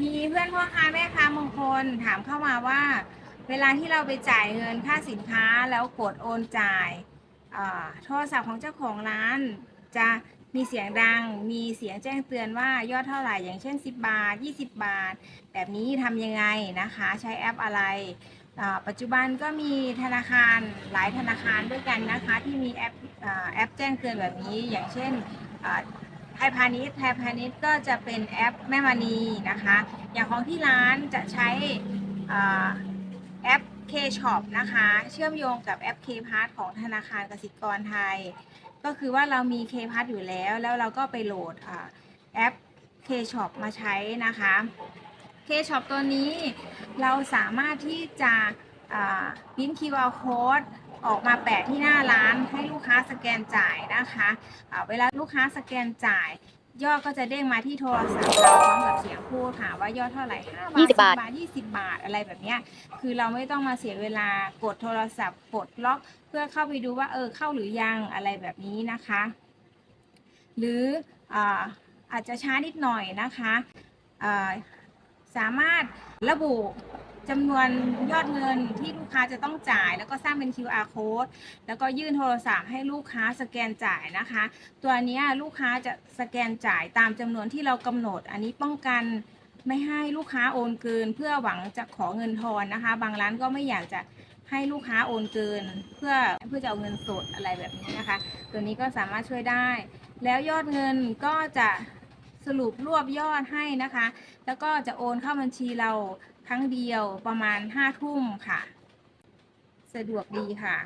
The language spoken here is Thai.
มีเพื่อนพ่อค้าแม่ค้าบางคนถามเข้ามาว่า เวลาที่เราไปจ่ายเงินค่าสินค้าแล้วกดโอนจ่ายโทรศัพท์ของเจ้าของร้าน จะมีเสียงดัง มีเสียงแจ้งเตือนว่ายอดเท่าไหร่ อย่างเช่น 10 บาท 20 บาท แบบนี้ทำยังไงนะคะ ใช้แอปอะไรปัจจุบันก็มีธนาคารหลายธนาคารด้วยกันนะคะ ที่มีแอปอแอปแจ้งเตือนแบบนี้ อย่างเช่น ไทยพาณิชย์ไทยพาณิชย์ก็จะเป็นแอปแม่มณีนะคะ อย่างของที่ร้านจะใช้อแอป K-Shop นะคะ เชื่อมโยงกับแอป K-Pass ของธนาคารกสิกรไทย ก็คือว่าเรามี K-Pass อยู่แล้ว แล้วเราก็ไปโหลดอแอป K-Shop มาใช้นะคะ K-Shop ตัวนี้เราสามารถที่จะ พิมพ์ QR code ออกมาแปะที่หน้าร้านให้ลูกค้าสแกนจ่ายนะคะอ่าเวลาลูกค้าสแกนจ่าย ยอดก็จะเด้งมาที่โทรศัพท์เราพร้อมกับเสียงพูดค่ะว่ายอดเท่าไหร่5บาท20บาท10บาท20บาทอะไรแบบเนี้ยคือเราไม่ต้องมาเสียเวลากดโทรศัพท์กดล็อก เพื่อเข้าไปดูว่าเออเข้าหรือยังอะไรแบบนี้นะคะ หรืออาอาจจะช้านิดหน่อยนะคะอ่าสามารถระบุ จำนวนยอดเงินที่ลูกค้าจะต้องจ่าย แล้วก็สร้างเป็น QR code แล้วก็ยื่นโทรศัพท์ให้ลูกค้าสแกนจ่ายนะคะ ตัวนี้ลูกค้าจะสแกนจ่ายตามจำนวนที่เรากำหนด อันนี้ป้องกันไม่ให้ลูกค้าโอนเกิน เพื่อหวังจะขอเงินทอนนะคะ บางร้านก็ไม่อยากจะให้ลูกค้าโอนเกิน เพื่อเพื่อจะเอาเงินสดอะไรแบบนี้นะคะ ตัวนี้ก็สามารถช่วยได้ แล้วยอดเงินก็จะสรุปรวบยอดให้นะคะ แล้วก็จะโอนเข้าบัญชีเรา ครั้งเดียวประมาณห้าทุ่มค่ะ สะดวกดีค่ะ